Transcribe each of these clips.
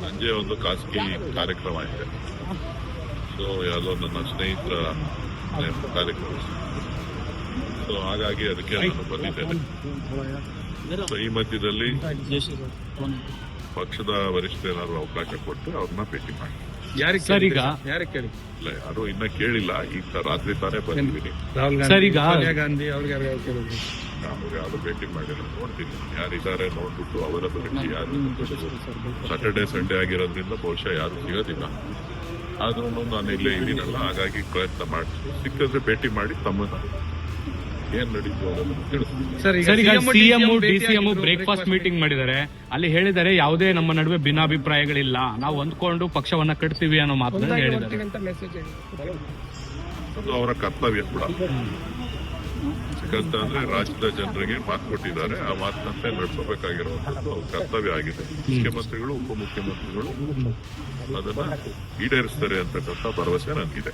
ಸಂಜೆ ಒಂದು ಖಾಸಗಿ ಕಾರ್ಯಕ್ರಮ ಇದೆ. ಸೊ ಯಾವುದೋ ನನ್ನ ಸ್ನೇಹಿತರ ಕಾರ್ಯಕ್ರಮ. ಸೊ ಹಾಗಾಗಿ ಅದಕ್ಕೆ ನಾನು ಬಂದಿದ್ದೇನೆ. ಸೊ ಈ ಮಧ್ಯದಲ್ಲಿ ಪಕ್ಷದ ವರಿಷ್ಠ ಏನಾದ್ರು ಅವಕಾಶ ಕೊಟ್ಟು ಅವ್ರನ್ನ ಭೇಟಿ ಮಾಡಿ. ಯಾರಿಗೆ ಸರ್, ಈಗ- ಕೇಳಿ? ಇಲ್ಲ ಯಾರು ಇನ್ನ ಕೇಳಿಲ್ಲ. ಈಗ ರಾತ್ರಿ ತಾನೇ ಬಂದಿದ್ದೀನಿ. ರಾಹುಲ್ ಗಾಂಧಿ ಈಗ- ಸೋನಿಯಾ ಗಾಂಧಿ ಅವ್ರಿಗೆ ಅವ್ರು ಯಾರು ಭೇಟಿ ಮಾಡಿಲ್ಲ ನೋಡ್ತೀನಿ. ಯಾರಿದ್ದಾರೆ ನೋಡ್ಬಿಟ್ಟು ಅವೈಲಬಿಲಿಟಿ ಯಾರು ಸಾಟರ್ಡೆ ಸಂಡೇ ಆಗಿರೋದ್ರಿಂದ ಬಹುಶಃ ಯಾರು ಸಿಗೋದಿಲ್ಲ. ಆದ್ರೂ ನಾನು ಇಲ್ಲೇ ಇದ್ದೀನಲ್ಲ ಹಾಗಾಗಿ ಪ್ರಯತ್ನ ಮಾಡ್ತೀನಿ. ಸಿಕ್ಕಿದ್ರೆ ಭೇಟಿ ಮಾಡಿ ತಮ್ಮನ್ನ ಏನ್ ನಡೀತು ಬ್ರೇಕ್ಫಾಸ್ಟ್ ಮೀಟಿಂಗ್ ಮಾಡಿದ್ದಾರೆ. ಅಲ್ಲಿ ಹೇಳಿದ್ದಾರೆ ಯಾವುದೇ ನಮ್ಮ ನಡುವೆ ಭಿನ್ನಾಭಿಪ್ರಾಯಗಳಿಲ್ಲ. ನಾವು ಹೊಂದ್ಕೊಂಡು ಪಕ್ಷವನ್ನ ಕಟ್ತೀವಿ ಅನ್ನೋ ಮಾತನ್ನ ಹೇಳಿದ್ದಾರೆ. ಅವರ ಕರ್ತವ್ಯ ಕೂಡ. ಯಾಕಂತ ಅಂದ್ರೆ ರಾಜ್ಯದ ಜನರಿಗೆ ಮಾತು ಕೊಟ್ಟಿದ್ದಾರೆ. ಆ ಮಾತಿನಂತೆ ನಡೆಸಬೇಕಾಗಿರುವಂತದ್ದು ಅವ್ರ ಕರ್ತವ್ಯ ಆಗಿದೆ. ಮುಖ್ಯಮಂತ್ರಿಗಳು ಉಪಮುಖ್ಯಮಂತ್ರಿಗಳು ಅದನ್ನ ಈಡೇರಿಸ್ತಾರೆ ಅಂತಕ್ಕಂಥ ಭರವಸೆ ನನಗಿದೆ.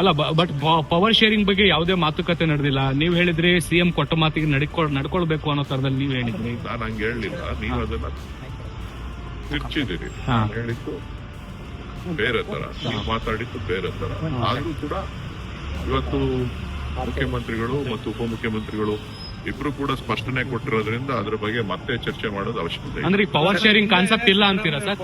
ಅಲ್ಲ ಬಟ್ ಪವರ್ ಶೇರಿಂಗ್ ಬಗ್ಗೆ ಯಾವುದೇ ಮಾತುಕತೆ ನಡೆದಿಲ್ಲ. ನೀವು ಹೇಳಿದ್ರಿ ಸಿಎಂ ಕೊಟ್ಟ ಮಾತಿಗೆ ನಡ್ಕೊಳ್ ನಡ್ಕೊಳ್ಬೇಕು ಅನ್ನೋ ತರದಲ್ಲಿ ನೀವು ಹೇಳಿದ್ರಿ. ನಾನು ಹಂಗೆ ಹೇಳಲಿಲ್ಲ. ನೀವು ಅದನ್ನ ತಿರ್ಚಿದ್ದೀರಿ. ಹೇಳಿದ್ದು ಬೇರೆ ತರ ನೀವು ಮಾತಾಡಿದ್ದು ಬೇರೆ ತರ ಆದ್ರೂ ಕೂಡ ಇವತ್ತು ಮುಖ್ಯಮಂತ್ರಿಗಳು ಮತ್ತು ಉಪಮುಖ್ಯಮಂತ್ರಿಗಳು ಇಬ್ರು ಕೂಡ ಸ್ಪಷ್ಟನೆ ಕೊಟ್ಟಿರೋದ್ರಿಂದ ಅದ್ರ ಬಗ್ಗೆ ಮತ್ತೆ ಚರ್ಚೆ ಮಾಡೋದು ಅವಶ್ಯಕತೆ. ಅಂದ್ರೆ ಪವರ್ ಶೇರಿಂಗ್ ಕಾನ್ಸೆಪ್ಟ್ ಇಲ್ಲ ಅಂತೀರಾ ಸರ್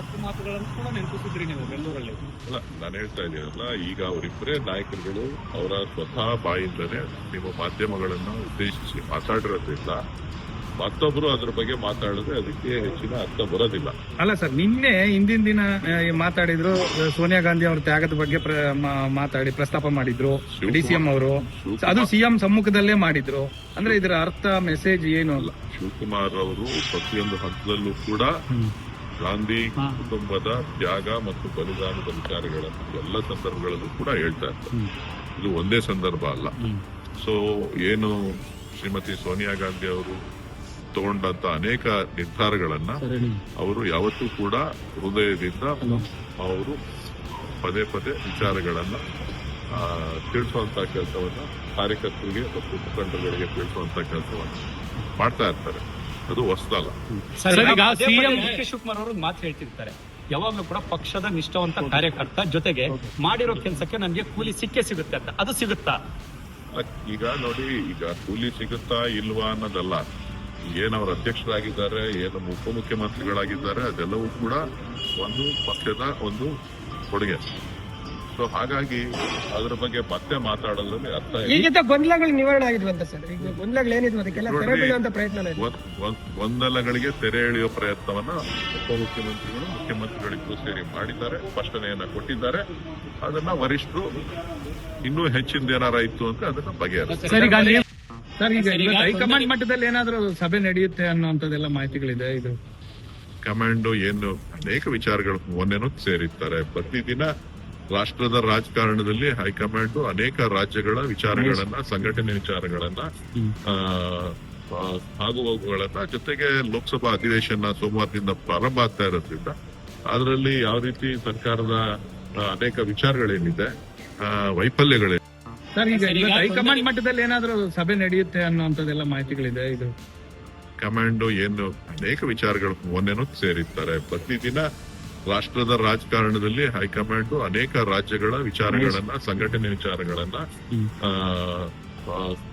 ಅಲ್ಲ ನಾನು ಹೇಳ್ತಾ ಇದ್ದೀನಲ್ಲ ಈಗ ಅವರಿಬ್ಬರೇ ನಾಯಕರುಗಳು ಅವರ ಸ್ವತಃ ಬಾಯಿಂದಲೇ ನಿಮ್ಮ ಮಾಧ್ಯಮಗಳನ್ನ ಉದ್ದೇಶಿಸಿ ಮಾತಾಡಿರೋದ್ರಿಂದ ಮತ್ತೊಬ್ರು ಅದ್ರ ಬಗ್ಗೆ ಮಾತಾಡಿದ್ರೆ ಅದಕ್ಕೆ ಹೆಚ್ಚಿನ ಅರ್ಥ ಬರೋದಿಲ್ಲ. ಅಲ್ಲ ಸರ್ ನಿನ್ನೆ ಹಿಂದಿನ ದಿನ ಮಾತಾಡಿದ್ರು ಸೋನಿಯಾ ಗಾಂಧಿ ಅವ್ರ ತ್ಯಾಗದ ಬಗ್ಗೆ ಪ್ರ- ಮಾ- ಮಾತಾಡಿ ಪ್ರಸ್ತಾಪ ಮಾಡಿದ್ರು ಡಿ ಸಿ ಎಂ ಅವರು ಅದು ಸಿಎಂ ಸಮ್ಮುಖದಲ್ಲೇ ಮಾಡಿದ್ರು. ಅಂದ್ರೆ ಇದರ ಅರ್ಥ ಮೆಸೇಜ್ ಏನು? ಅಲ್ಲ ಶಿವಕುಮಾರ್ ಅವರು ಪ್ರತಿಯೊಂದು ಹಂತದಲ್ಲೂ ಕೂಡ ಗಾಂಧಿ. ಕುಟುಂಬದ ತ್ಯಾಗ ಮತ್ತು ಬಲಿದಾನದ ವಿಚಾರಗಳನ್ನು ಎಲ್ಲ ಸಂದರ್ಭಗಳಲ್ಲೂ ಕೂಡ ಹೇಳ್ತಾ ಇರ್ತಾರೆ. ಇದು ಒಂದೇ ಸಂದರ್ಭ ಅಲ್ಲ. ಸೊ ಏನು ಶ್ರೀಮತಿ ಸೋನಿಯಾ ಗಾಂಧಿ ಅವರು ತಗೊಂಡಂತ ಅನೇಕ ನಿರ್ಧಾರಗಳನ್ನ ಅವರು ಯಾವತ್ತೂ ಕೂಡ ಹೃದಯದಿಂದ ಅವರು ಪದೇ ಪದೇ ವಿಚಾರಗಳನ್ನ ಆ, ತಿಳಿಸುವಂತ ಕೆಲಸವನ್ನ ಕಾರ್ಯಕರ್ತರಿಗೆ ಮತ್ತು ಮುಖಂಡರುಗಳಿಗೆ ತಿಳಿಸುವಂತ ಕೆಲಸವನ್ನ ಮಾಡ್ತಾ ಇರ್ತಾರೆ. ಅದು ಹೊಸದಲ್ಲ. ಸರ್ ಈಗ ಸಿಎಂ ಡಿ ಶಿವಕುಮಾರ್ ಅವರು ಮಾತು ಹೇಳ್ತಿರ್ತಾರೆ. ಯಾವಾಗ್ಲೂ ಕೂಡ ಪಕ್ಷದ ನಿಷ್ಠಾವಂತ ಕಾರ್ಯಕರ್ತ ಜೊತೆಗೆ ಮಾಡಿರೋ ಕೆಲಸಕ್ಕೆ ನನಗೆ ಕೂಲಿ ಸಿಕ್ಕೇ ಸಿಗುತ್ತೆ ಅಂತ. ಅದು ಸಿಗುತ್ತಾ? ಈಗ ನೋಡಿ ಈಗ ಕೂಲಿ ಸಿಗುತ್ತಾ ಇಲ್ವಾ ಅನ್ನೋದಲ್ಲ. ಏನ್ ಅವ್ರ ಅಧ್ಯಕ್ಷರಾಗಿದ್ದಾರೆ ಏನು ಉಪಮುಖ್ಯಮಂತ್ರಿಗಳಾಗಿದ್ದಾರೆ ಅದೆಲ್ಲವೂ ಕೂಡ ಒಂದು ಪಕ್ಷದ ಒಂದು ಕೊಡುಗೆ. ಸೊ ಹಾಗಾಗಿ ಅದರ ಬಗ್ಗೆ ಮತ್ತೆ ಮಾತಾಡೋದ್ರಲ್ಲಿ ಅರ್ಥ ಇಲ್ಲ. ಈಗಿದ್ದ ಗೊಂದಲಗಳು ನಿವಾರಣೆ ಆಗಿದ್ವಂತ ಸರ್. ಈಗ ಗೊಂದಲಗಳು ಏನಿದ್ವು ಅದಕ್ಕೆಲ್ಲ ತೆರೆ ನೋಡ್ರಿ, ಬೀಳುವಂತ ಪ್ರಯತ್ನ ಇದೆ. ಗೊಂದ್- ಗೊಂದ್- ಗೊಂದಲಗಳಿಗೆ ತೆರೆ ಎಳೆಯುವ ಪ್ರಯತ್ನವನ್ನ ಉಪಮುಖ್ಯಮಂತ್ರಿಗಳು ಮುಖ್ಯಮಂತ್ರಿಗಳಿಗೂ ಸೇರಿ ಮಾಡಿದ್ದಾರೆ ಸ್ಪಷ್ಟನೆಯನ್ನ ಕೊಟ್ಟಿದ್ದಾರೆ. ಅದನ್ನ ವರಿಷ್ಠರು ಇನ್ನೂ ಹೆಚ್ಚಿನ ಏನಾರ ಇತ್ತು ಅಂತ ಅದನ್ನ ಬಗೆಹರಿಸ್ತಾರೆ. ಸರ್ ಈಗ ಹೈಕಮಾಂಡ್ ಮಟ್ಟದಲ್ಲಿ ಏನಾದ್ರೂ ಸಭೆ ನಡೆಯುತ್ತೆ ಅನ್ನುವಂಥದ್ದೆಲ್ಲ ಮಾಹಿತಿಗಳಿದೆ ಇದು? ಕಮಾಂಡು ಏನು ಅನೇಕ ವಿಚಾರಗಳು ಮೊನ್ನೆನೂ ಸೇರಿರ್ತಾರೆ ಪ್ರತಿದಿನ ರಾಷ್ಟ್ರದ ರಾಜಕಾರಣದಲ್ಲಿ ಹೈಕಮಾಂಡ್ ಅನೇಕ ರಾಜ್ಯಗಳ ವಿಚಾರಗಳನ್ನ ಸಂಘಟನೆ ವಿಚಾರಗಳನ್ನ ಆ, ಆ, ಆಗು ಹೋಗುಗಳನ್ನ ಜೊತೆಗೆ ಲೋಕಸಭಾ ಅಧಿವೇಶನ ಸೋಮವಾರದಿಂದ ಪ್ರಾರಂಭ ಆಗ್ತಾ ಇರೋದ್ರಿಂದ ಅದರಲ್ಲಿ ಯಾವ ರೀತಿ ಸರ್ಕಾರದ ಅನೇಕ ವಿಚಾರಗಳೇನಿದೆ ಆ, ವೈಫಲ್ಯಗಳೇನಿದೆ ಸರ್ ಈಗ ಇವತ್ತು ಹೈಕಮಾಂಡ್ ಮಟ್ಟದಲ್ಲಿ ಏನಾದ್ರೂ ಸಭೆ ನಡೆಯುತ್ತೆ ಅನ್ನುವಂಥದ್ದೆಲ್ಲ ಮಾಹಿತಿಗಳಿದೆ ಇದು? ಕಮಾಂಡೋ ಏನು ಅನೇಕ ವಿಚಾರಗಳು ಮೊನ್ನೆನೂ ಸೇರಿರ್ತಾರೆ ಪ್ರತಿದಿನ ರಾಷ್ಟ್ರದ ರಾಜಕಾರಣದಲ್ಲಿ ಹೈಕಮಾಂಡ್ ಅನೇಕ ರಾಜ್ಯಗಳ ವಿಚಾರಗಳನ್ನ ಸಂಘಟನೆ ವಿಚಾರಗಳನ್ನ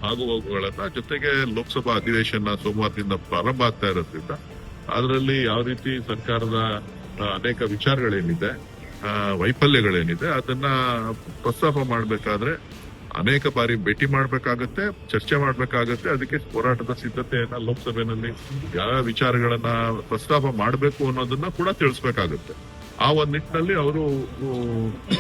ಆಗು ಹೋಗುಗಳನ್ನ ಜೊತೆಗೆ ಲೋಕಸಭಾ ಅಧಿವೇಶನ ಸೋಮವಾರದಿಂದ ಪ್ರಾರಂಭ ಆಗ್ತಾ ಇರೋದ್ರಿಂದ ಅದರಲ್ಲಿ ಯಾವ ರೀತಿ ಸರ್ಕಾರದ ಅನೇಕ ವಿಚಾರಗಳೇನಿದೆ ಆ, ವೈಫಲ್ಯಗಳೇನಿದೆ ಅದನ್ನ ಪ್ರಸ್ತಾಪ ಮಾಡಬೇಕಾದ್ರೆ ಅನೇಕ ಬಾರಿ ಭೇಟಿ ಮಾಡ್ಬೇಕಾಗತ್ತೆ ಚರ್ಚೆ ಮಾಡ್ಬೇಕಾಗತ್ತೆ ಅದಕ್ಕೆ ಹೋರಾಟದ ಸಿದ್ಧತೆಯನ್ನ ಲೋಕಸಭೆಯಲ್ಲಿ ಯಾವ ವಿಚಾರಗಳನ್ನ ಪ್ರಸ್ತಾಪ ಮಾಡಬೇಕು ಅನ್ನೋದನ್ನ ಕೂಡ ತಿಳಿಸ್ಬೇಕಾಗತ್ತೆ. ಆ ಒಂದ್ ನಿಟ್ಟಿನಲ್ಲಿ ಅವರು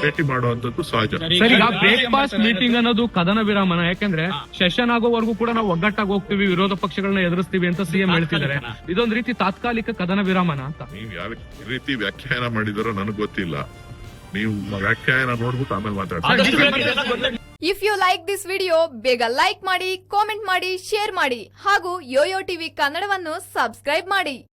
ಭೇಟಿ ಮಾಡುವಂತದ್ದು ಸಹಜ. ಸರ್ ಈಗ ಬ್ರೇಕ್ಫಾಸ್ಟ್ ಮೀಟಿಂಗ್ ಅನ್ನೋದು ಕದನ ವಿರಾಮನ ಯಾಕಂದ್ರೆ ಸೆಷನ್ ಆಗೋವರೆಗೂ ಕೂಡ ನಾವು ಒಗ್ಗಟ್ಟಾಗಿ ಹೋಗ್ತೀವಿ ವಿರೋಧ ಪಕ್ಷಗಳನ್ನ ಎದುರಿಸ್ತೀವಿ ಅಂತ ಸಿಎಂ ಹೇಳ್ತಿದ್ದಾರೆ. ಇದೊಂದು ರೀತಿ ತಾತ್ಕಾಲಿಕ ಕದನ ವಿರಾಮನ ಅಂತ. ನೀವು ಯಾವ ರೀತಿ ವ್ಯಾಖ್ಯಾನ ಮಾಡಿದಾರೋ ನನಗೆ ಗೊತ್ತಿಲ್ಲ. ನೀವು ವ್ಯಾಖ್ಯಾನ ನೋಡ್ಬಿಟ್ಟು ಆಮೇಲೆ ಗೊತ್ತಾಗ್ಲಿ. If you like this video ಬೇಗ ಲೈಕ್ ಮಾಡಿ ಕಾಮೆಂಟ್ ಮಾಡಿ ಶೇರ್ ಮಾಡಿ ಹಾಗೂ ಯೋಯೋ ಟಿವಿ ಕನ್ನಡವನ್ನು ಸಬ್ಸ್ಕ್ರೈಬ್ ಮಾಡಿ